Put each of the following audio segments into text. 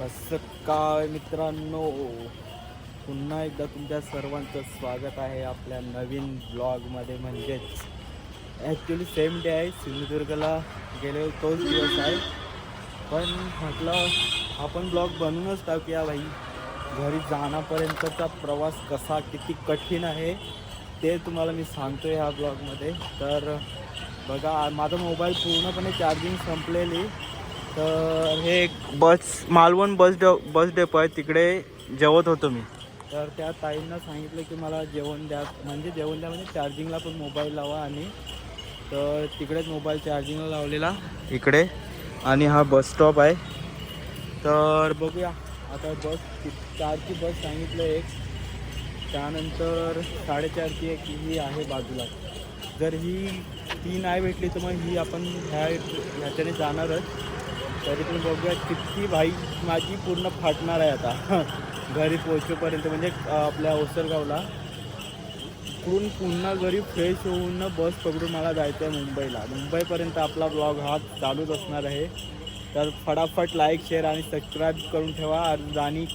कसं काय मित्रांनो. पुन्हा एकदा तुमच्या सर्वांचं स्वागत आहे आपल्या नवीन ब्लॉगमध्ये. म्हणजेच ॲक्च्युली सेम डे आहे सिंधुदुर्गला गेले तोच दिवस आहे. पण म्हटलं आपण ब्लॉग बनवूनच टाकूया भाई. घरी जाण्यापर्यंतचा प्रवास कसा किती कठीण आहे ते तुम्हाला मी सांगतो ह्या ब्लॉगमध्ये. तर बघा माझा मोबाईल पूर्णपणे चार्जिंग संपलेली. तर हे एक बस मालवण बस डे बस डेपो आहे. तिकडे जेवत होतो मी. तर त्या ताईंना सांगितलं की मला जेवण द्या. म्हणजे जेवण द्या म्हणजे चार्जिंगला पण मोबाईल लावा आणि तर तिकडेच मोबाईल चार्जिंगला लावलेला. इकडे. आणि हा बस स्टॉप आहे. तर बघूया. आता बस चारची बस सांगितलं एक. त्यानंतर साडेचारची एक ही आहे बाजूला. जर ही ती नाही भेटली तर मग ही आपण ह्या ह्याच्याने जाणारच. तरी पण बघूया किती भाई माझी पूर्ण फाटणार आहे आता. घरी पोहोचेपर्यंत म्हणजे आपल्या ओसरगावला. इकडून पुन्हा घरी फ्रेश होऊन बस पकडून मला जायचं आहे मुंबईला. मुंबईपर्यंत आपला ब्लॉग हा चालूच असणार आहे. तर फटाफट लाईक शेअर आणि सबस्क्राईब करून ठेवा. आणि- आणि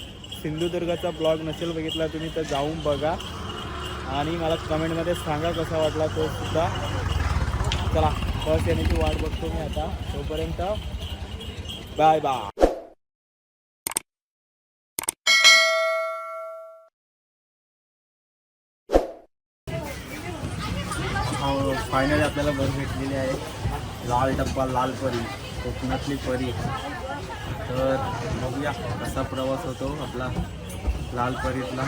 सिंधुदुर्गाचा ब्लॉग नसेल बघितला तुम्ही तर जाऊन बघा. आणि मला कमेंटमध्ये सांगा कसा वाटला तो सुद्धा. चला बस येण्याची वाट बघतो मी आता. तोपर्यंत बाय बाय फायनली आपल्याला बस भेटलेली आहे. लाल डब्बा लाल परी कोकणातली परी. तर बघूया कसा प्रवास होतो आपला लाल परीतला.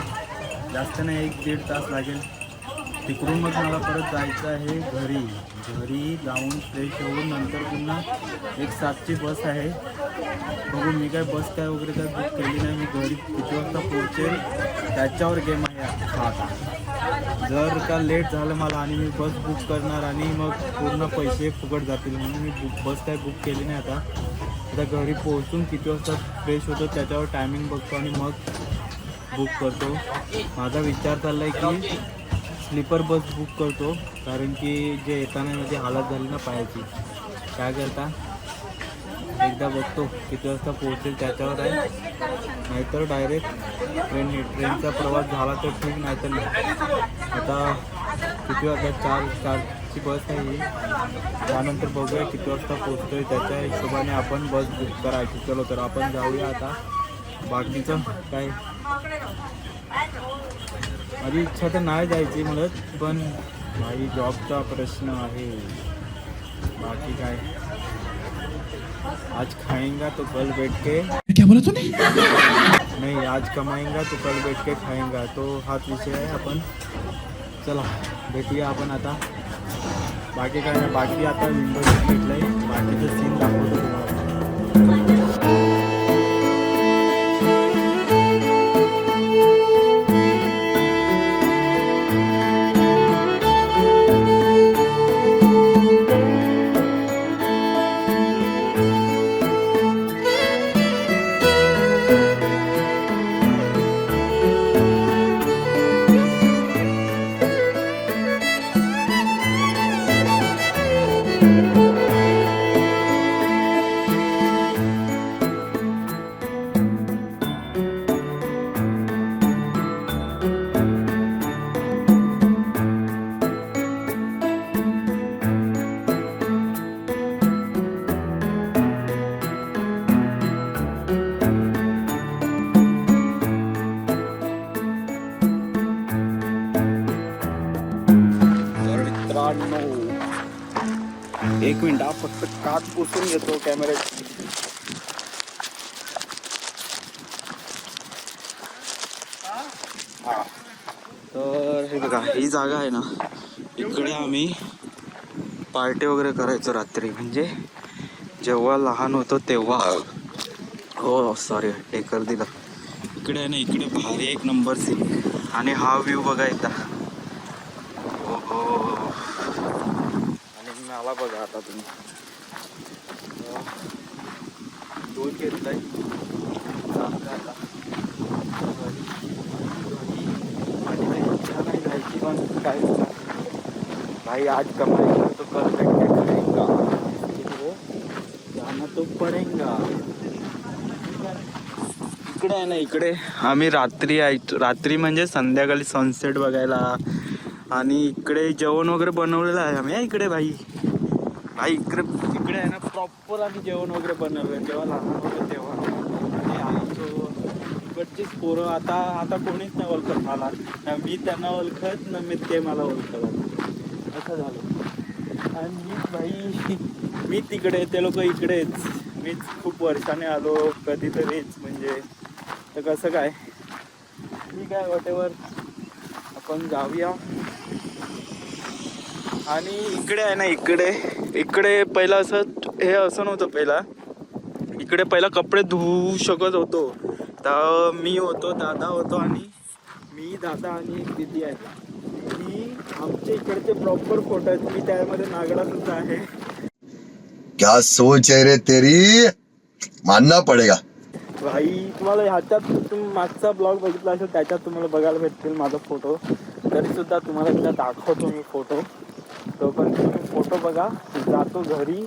जास्त नाही एक दीड तास लागेल. तिकडून मग मला परत जायचं आहे घरी. घरी जाऊन फ्रेश होऊन नंतर पुन्हा एक सातची बस आहे. बघू मी काय बस काय वगैरे काय बुक केली नाही. मी घरी किती वाजता पोहोचेल त्याच्यावर गेम आहे हा. आता जर का लेट झालं मला आणि मी बस बुक करणार आणि मग पूर्ण पैसे फुकट जातील म्हणून मी बुक बस काय बुक केली नाही आता. आता घरी पोहोचून किती वाजता फ्रेश होतो त्याच्यावर टायमिंग बघतो आणि मग बुक करतो. माझा विचार चालला आहे की स्लीपर बस बुक करतो कारण की जे येताना म्हणजे हालत झाली ना पायाची काय करता? एकदा बघतो किती वाजता पोहोचेल त्याच्यावर आहे. नाहीतर डायरेक्ट ट्रेन ट्रेनचा प्रवास झाला तर ठीक नाही तर नाही. आता किती वाजता चार चारची बस आहे ही. त्यानंतर बघूया किती वाजता पोहोचतोय त्याच्या हिशोबाने आपण बस बुक करायची. चलो तर आपण जाऊया आता. बाकीचं काय? माझी इच्छा तर नाही जायची म्हणत पण माझी जॉबचा प्रश्न आहे. बाकी काय? आज खाएंगा तो कल बैठ के क्या बोला तूने? नहीं आज कमाएंगा तो कल बैठ के खाएंगा. तो हाच विषय आहे आपण. चला भेटूया आपण आता. बाकी काय नाही बाकी आता विंडो घेतलंय. बाकीचं सीन दाखवतो तुम्हाला. असं काच पुसून घेतो कॅमेऱ्याची तर हे बघा ही जागा आहे ना इकडे आम्ही पार्टी वगैरे करायचो रात्री. म्हणजे जेव्हा लहान होतो तेव्हा. हो सॉरी टेकर दिलं. इकडे आहे ना इकडे भारी एक नंबर सी आणि हा व्ह्यू बघा एकदा हो हो आणि मला बघा आता तुम्ही. दूध काही पण काय भाई आज कमाई तो कल बैठ करेगा खाएगा जाना तो पड़ेगा. इकडे आहे ना इकडे. आम्ही रात्री आहे. रात्री म्हणजे संध्याकाळी सनसेट बघायला. आणि इकडे जेवण वगैरे बनवलेलं आहे आम्ही. इकडे भाई. नाही इकडे. इकडे आहे ना प्रॉपर आम्ही जेवण वगैरे बनवलं जेव्हा लहान होतो तेव्हा. आणि आमचं इकडचीच पोरं आता आता कोणीच नाही ओळखत मला. ना मी त्यांना ओळखत ना मी ते मला ओळखत. असं झालं. आणि मी भाई मी तिकडे ते लोक इकडेच. मीच खूप वर्षाने आलो कधीतरीच म्हणजे. तर कसं काय? ठीक आहे वॉटेवर आपण जाऊया. आणि इकडे आहे ना इकडे. इकडे पहिलं असं हे असं नव्हतं पहिला. इकडे पहिला कपडे धुवू शकत होतो. तर मी होतो दादा होतो आणि मी दादा आणि एक दिदी आहे. मी आमच्या इकडचे प्रॉपर फोटो आहेत. मी त्यामध्ये नागडा सुद्धा आहे. क्या सोच है रे तेरी? मानना पड़ेगा. भाई तुम्हाला ह्याच्यात तुम्ही मागचा ब्लॉग बघितला असेल त्याच्यात तुम्हाला बघायला भेटतील माझा फोटो तरी सुद्धा तुम्हाला एकदा दाखवतो मी फोटो तोपर्यंत तुम्ही फोटो बघा जातो घरी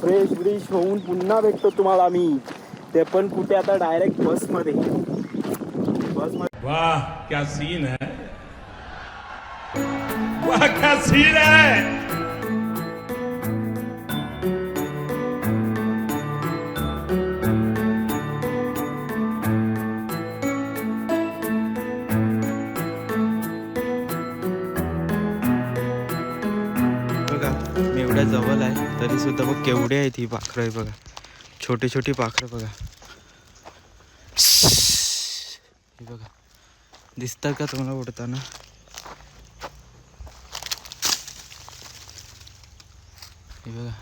फ्रेश ब्रिश होऊन पुन्हा भेटतो तुम्हाला मी. ते पण कुठे आता डायरेक्ट बसमध्ये बसमध्ये वाह क्या सीन है? वाह क्या सीन है? सुद्धा बघ केवढे आहेत ही पाखरं आहे बघा. छोटी छोटी पाखरं बघा. हे बघा. दिसतात का तुम्हाला उडताना? हे बघा.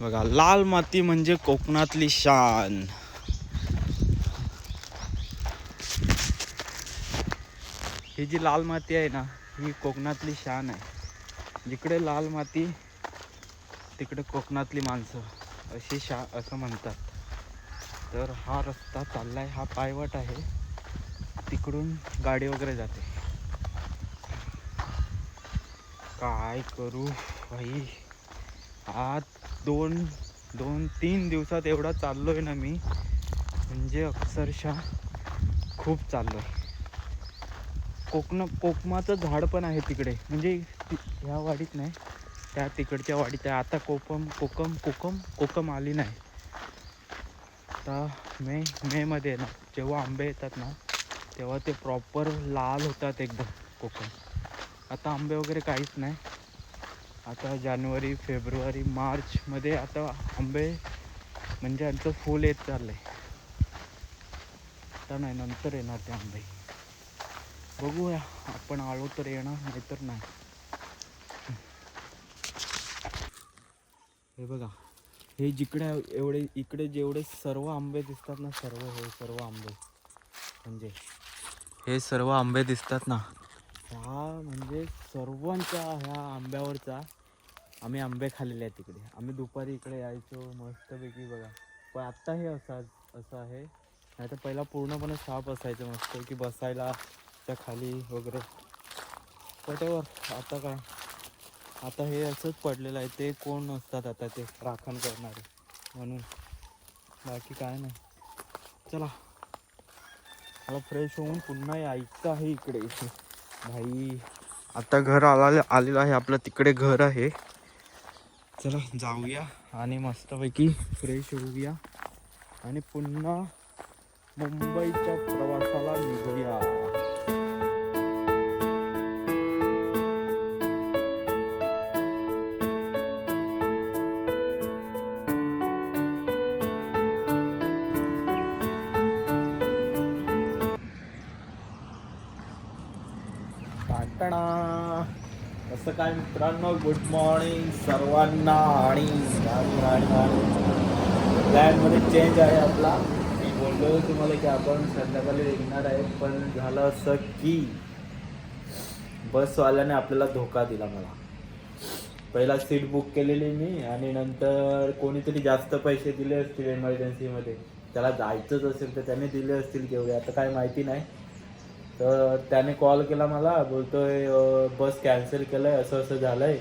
बघा लाल माती म्हणजे कोकणातली शान. ही जी लाल माती आहे ना ही कोकणातली शान आहे. जिकडे लाल माती तिकडे कोकणातली माणसं अशी शा असं म्हणतात. तर हा रस्ता चाललाय हा पायवाट आहे. तिकडून गाडी वगैरे जाते. काय करू भाई? आज दोन दोन तीन दिवसात एवढा चाललोय ना मी. म्हणजे अक्षरशः खूप चाललोय. कोकण कोकमाचं झाड पण आहे तिकडे. म्हणजे ह्या वाडीत नाही. त्या तिकडच्या वाडीत आहे. आता कोकम कोकम कोकम कोकम आली नाही. आता मे मेमध्ये ना जेव्हा आंबे येतात ना तेव्हा ते प्रॉपर लाल होतात एकदम कोकम. आता आंबे वगैरे काहीच नाही. आता जानेवारी फेब्रुवारी मार्चमध्ये आता आंबे म्हणजे यांचं फुल येत चाललं आहे आता नाही नंतर येणार ते आंबे. बघूया. आपण आलो तर येणार नाहीतर नाही. हे बघा. हे जिकडे एवढे इकडे जेवढे सर्व आंबे दिसतात ना सर्व हे सर्व आंबे. म्हणजे हे सर्व आंबे दिसतात ना. ह्या म्हणजे सर्वांच्या ह्या आंब्यावरचा आम्ही आंबे खाल्लेले आहेत तिकडे आम्ही दुपारी इकडे यायचो मस्तपैकी बघा. पण आत्ता हे असं असं आहे. नाही तर पहिला पूर्णपणे साफ असायचं मस्त की बसायला. त्या खाली वगैरे. पटेवर आता काय? आता हे असंच पडलेलं आहे. ते कोण नसतात आता ते राखण करणारे. म्हणून. बाकी काय नाही. चला. मला फ्रेश होऊन पुन्हा यायचं आहे इकडे. भाई. आता घर आला आलेलं आहे. आपलं तिकडे घर आहे. चला जाऊया आणि मस्तपैकी फ्रेश होऊया. आणि पुन्हा मुंबईच्या प्रवासाला निघूया. टाटा कसं काय मित्रांनो? गुड मॉर्निंग सर्वांना आणि प्लॅनमध्ये चेंज आहे आपला. मी बोललो तुम्हाला की आपण संध्याकाळी निघणार आहे पण झालं असं की बसवाल्याने आपल्याला धोका दिला मला. पहिला सीट बुक केलेली मी आणि नंतर कोणीतरी जास्त पैसे दिले असतील एमर्जन्सीमध्ये त्याला जायचंच असेल तर त्याने दिले असतील केवढे आता काय माहिती नाही. तर त्याने कॉल केला मला बोलतोय बस कॅन्सल केलंय असं असं झालंय.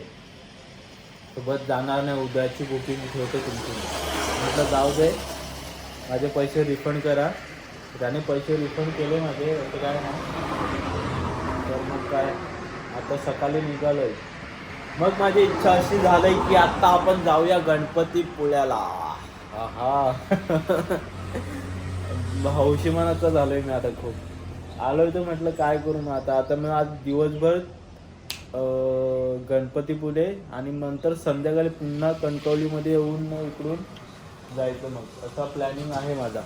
तर बस जाणार नाही उद्याची बुकिंग ठेवतो तुमची. म्हटलं जाऊ दे. माझे पैसे रिफंड करा. त्याने पैसे रिफंड केले माझे असं काय नाही. तर मग काय आता सकाळी निघालोय. मग माझी इच्छा अशी झाली की आता आपण जाऊया गणपती पुण्याला हा हौशी मनाचं झालोय मी आता खूप. आलो तर म्हटलं काय करू मग आता? आता मी आज दिवसभर अं, गणपतीपुळे आणि नंतर संध्याकाळी पुन्हा कणकवलीमध्ये येऊन इकडून जायचं मग. असा प्लॅनिंग आहे माझा.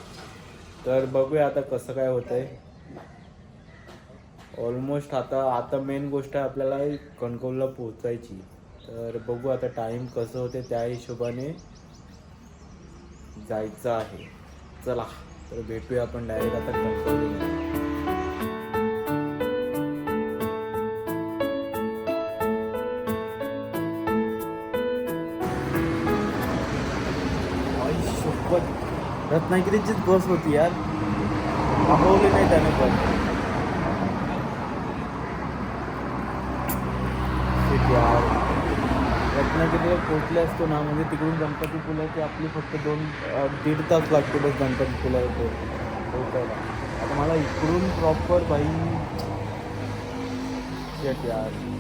तर बघूया आता कसं काय होतंय. ऑलमोस्ट आता आता मेन गोष्ट आहे आपल्याला कणकवलीला पोहोचायची. तर बघू आता टाईम कसं होते त्या हिशोबाने जायचं आहे. चला तर भेटूया आपण डायरेक्ट आता कणकवली रत्नागिरीचीच बस होती यार. थांबवली नाही त्याने पण यार. रत्नागिरीला पोचले असतो ना म्हणजे तिकडून गणपती पुलाची आपली फक्त दोन दीड तास लागतो बस पुला पो- पोचायला आता मला इकडून प्रॉपर बाई शेट यार.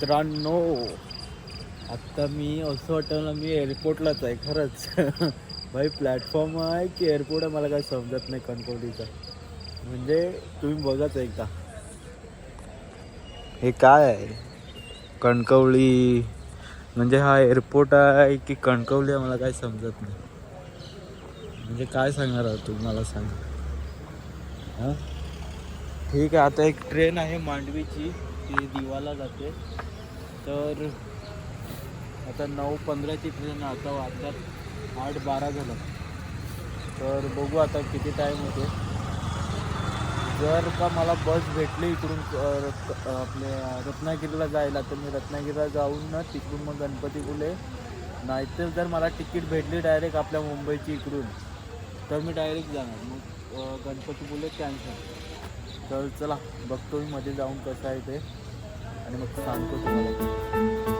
मित्रांनो आत्ता मी असं वाटलं मी एअरपोर्टलाच आहे खरंच. भाई प्लॅटफॉर्म आहे की एअरपोर्ट आहे मला काही समजत नाही कणकवलीचा. म्हणजे तुम्ही बघाच एकदा. हे काय आहे? कणकवली. म्हणजे हा एअरपोर्ट आहे की कणकवली आहे मला काही समजत नाही. म्हणजे काय सांगणार आहात तुम्ही मला सांगा. हां? ठीक आहे आता एक ट्रेन आहे मांडवीची. ती दिवाला जाते. तर आता नऊ पंधराची ट्रेन आता वाजतात. आठ बारा झालं तर बघू आता किती टाईम होते जर का मला बस भेटली इकडून आपले आपल्या रत्नागिरीला जायला तर मी रत्नागिरीला जाऊन ना तिकडून मग गणपतीपुले नाहीतर जर मला तिकीट भेटली डायरेक्ट आपल्या मुंबईची इकडून तर मी डायरेक्ट जाणार. मग गणपतीपुले गणपतीपुळे कॅन्सल तर चला बघतो मी मध्ये जाऊन कसं आहे ते. आणि मग सांगतो तुम्हाला.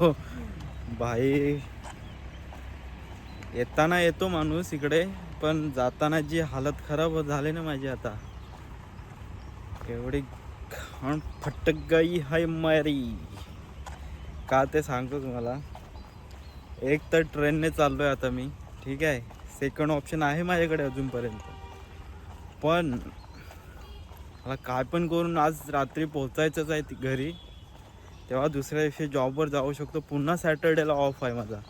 हो भाई येताना येतो माणूस इकडे पण जाताना जी हालत खराब झाली ना माझी आता. एवढी घाण फटक गई हाय मारी. का ते सांगतो तुम्हाला? एक तर ट्रेनने चाललो आहे आता मी ठीक आहे? सेकंड ऑप्शन आहे माझ्याकडे अजूनपर्यंत. पण मला काय पण करून आज रात्री पोहोचायचंच आहे घरी. तेव्हा दुसऱ्या दिवशी जॉबवर जाऊ शकतो. पुन्हा सॅटर्डेला ऑफ आहे माझा.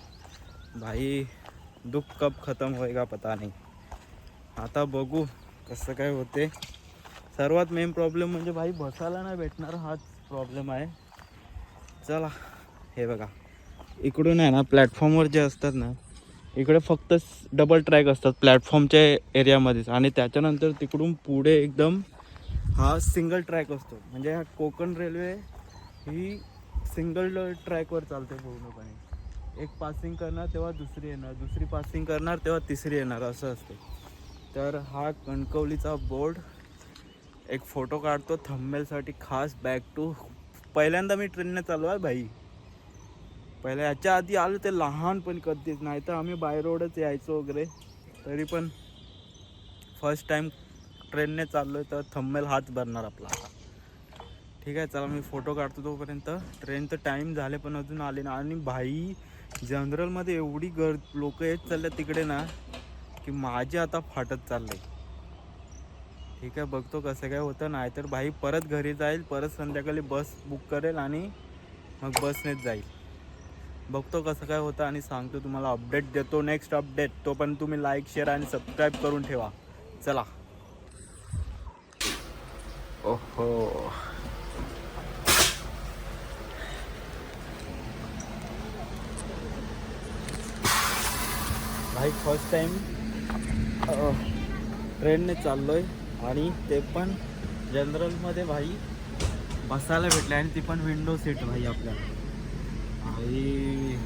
भाई दुःख कब खतम होएगा पता नाही. आता बघू कसं काय होते. सर्वात मेन प्रॉब्लेम म्हणजे भाई बसायला नाही भेटणार हाच प्रॉब्लेम आहे. चला हे बघा. इकडून आहे ना प्लॅटफॉर्मवर जे असतात ना इकडे फक्त डबल ट्रॅक असतात प्लॅटफॉर्मच्या एरियामध्येच आणि त्याच्यानंतर तिकडून पुढे एकदम हा सिंगल ट्रॅक असतो. म्हणजे हा कोकण रेल्वे ही सिंगल ट्रॅकवर चालते पूर्णपणे. एक पासिंग करणार तेव्हा दुसरी येणार दुसरी पासिंग करणार तेव्हा तिसरी येणार असं असते तर हा कणकवलीचा बोर्ड एक फोटो काढतो थंबेलसाठी खास बॅक टू पहिल्यांदा मी ट्रेनने चालू आहे भाई. पहिल्या याच्या आधी आलो ते लहानपणी कधीच नाही तर आम्ही बाय रोडच यायचो वगैरे तरी पण फर्स्ट टाईम ट्रेनने चाललो आहे तर थंबेल हाच भरणार आपला. ठीक आहे चला मी फोटो काढतो तोपर्यंत. ट्रेनचं टाईम झाले पण अजून आले ना. आणि भाई जनरलमध्ये एवढी गर लोक येत चालल्या तिकडे ना की माझे आता फाटत चाललंय ठीक आहे बघतो कसं काय होतं. नाहीतर भाई परत घरी जाईल परत संध्याकाळी बस बुक करेल आणि मग बसनेच जाईल. बघतो कसं काय होतं आणि सांगतो तुम्हाला अपडेट देतो. नेक्स्ट अपडेट तो पण तुम्ही लाईक शेअर आणि सबस्क्राईब करून ठेवा. चला. ओहो. भाई फर्स्ट टाईम ट्रेनने चाललो आहे आणि ते पण जनरलमध्ये भाई बसायला भेटले आणि ती पण विंडो सीट भाई आपल्याला भाई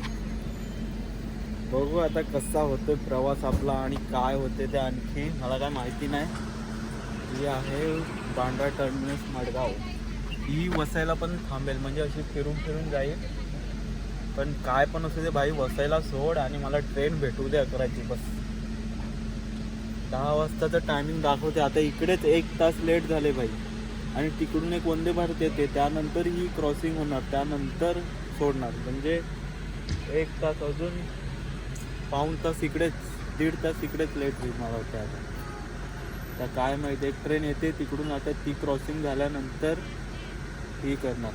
बघू आता कसा होतो प्रवास आपला आणि काय होते ते आणखी. मला काय माहिती नाही. ही आहे बांद्रा टर्मिनस मडगाव. ही वसायला पण थांबेल. म्हणजे अशी फिरून फिरून जाईल. पण काय पण असू दे भाई वसायला सोड आणि मला ट्रेन भेटू दे अकराची बस. दहा वाजताचं टायमिंग दाखवते. आता इकडेच एक तास लेट झाले भाई आणि तिकडून एक वंदे भारत येते. त्यानंतर ही क्रॉसिंग होणार. त्यानंतर सोडणार. म्हणजे एक तास अजून पाऊण तास इकडेच दीड तास इकडेच लेट होईल मला वाटतं आता. तर काय माहिती एक ट्रेन येते तिकडून. आता ती क्रॉसिंग झाल्यानंतर ही करणार.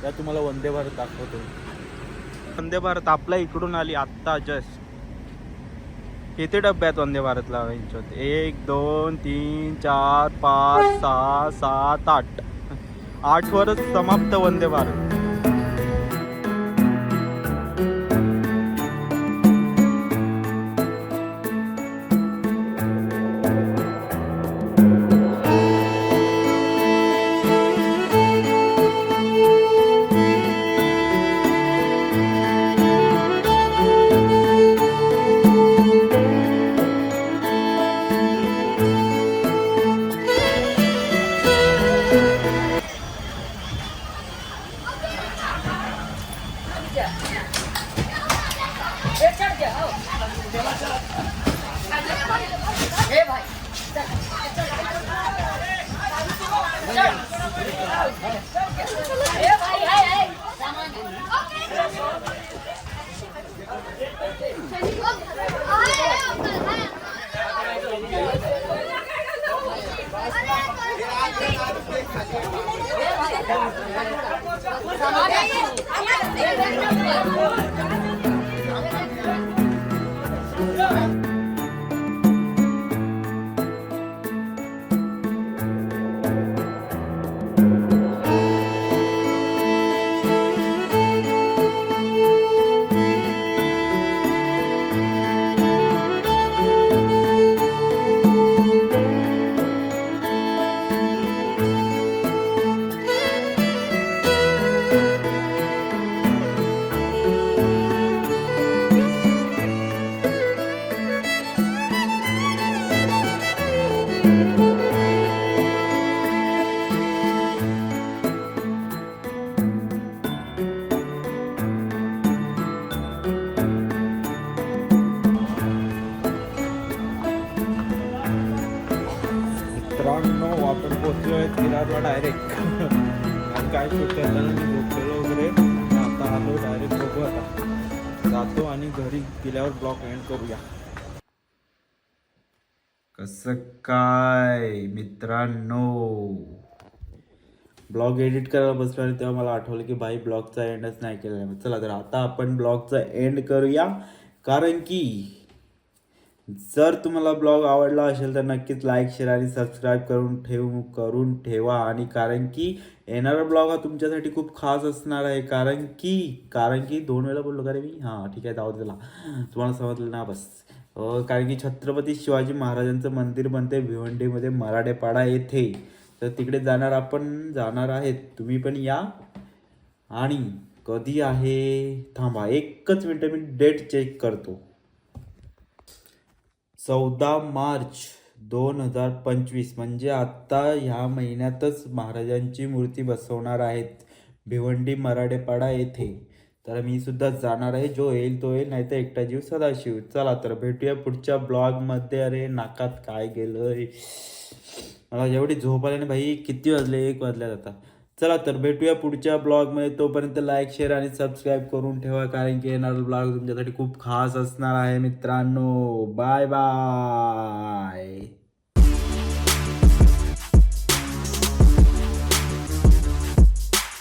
त्या तुम्हाला वंदे भारत दाखवतो. वंदे भारत आपल्या इकडून आली आत्ता जस्ट किती डब्बे आहेत वंदे भारतला होते? एक दोन तीन चार पाच सहा सात आठ. आठवरच समाप्त वंदे भारत. Thank you. मित्रांनो आपण पोहोचलोय डायरेक्ट आणि काय सुट्टी आता मी झोपलेलो वगैरे आता आलो डायरेक्ट बघू आता. जातो आणि घरी गेल्यावर ब्लॉक एंड करूया. कसं काय? मित्रांनो. ब्लॉग एडिट करायला बसलो आणि तेव्हा मला आठवलं की भाई ब्लॉगचा एंडच नाही केलेला आहे. चला तर आता आपण ब्लॉगचा एंड करूया. कारण की जर तुम्हाला ब्लॉग आवडला असेल तर नक्कीच लाईक शेअर आणि सबस्क्राईब करून ठेवू करून ठेवा. आणि कारण की येणारा ब्लॉग हा तुमच्यासाठी खूप खास असणार आहे. कारण की कारण की दोन वेळा बोललो का रे मी? हां ठीक आहे जाऊ दिला तुम्हाला समजलं ना? बस. कारण की छत्रपती शिवाजी महाराजांचं मंदिर बनते भिवंडीमध्ये मराठेपाडा येथे. तर तिकडे जाणार आपण जाणार आहेत. तुम्ही पण या. आणि कधी आहे? थांबा एकच मिनटं मी डेट चेक करतो. चौदा मार्च दोन हजार पंचवीस म्हणजे आत्ता ह्या महिन्यातच महाराजांची मूर्ती बसवणार आहेत भिवंडी मराठेपाडा येथे. तर मी सुद्धा जाणार आहे. जो येईल तो येईल नाही तर एकटा जीव सदाशिव. चला तर भेटूया पुढच्या ब्लॉगमध्ये अरे नाकात काय गेलंय? मला जेवढी झोप आली ना भाई किती वाजले? एक वाजल्यात आता. चला तर भेटूया पुढच्या ब्लॉगमध्ये तोपर्यंत लाईक शेअर आणि सबस्क्राईब करून ठेवा कारण की येणारा ब्लॉग तुमच्यासाठी खूप खास असणार आहे मित्रांनो. Bye bye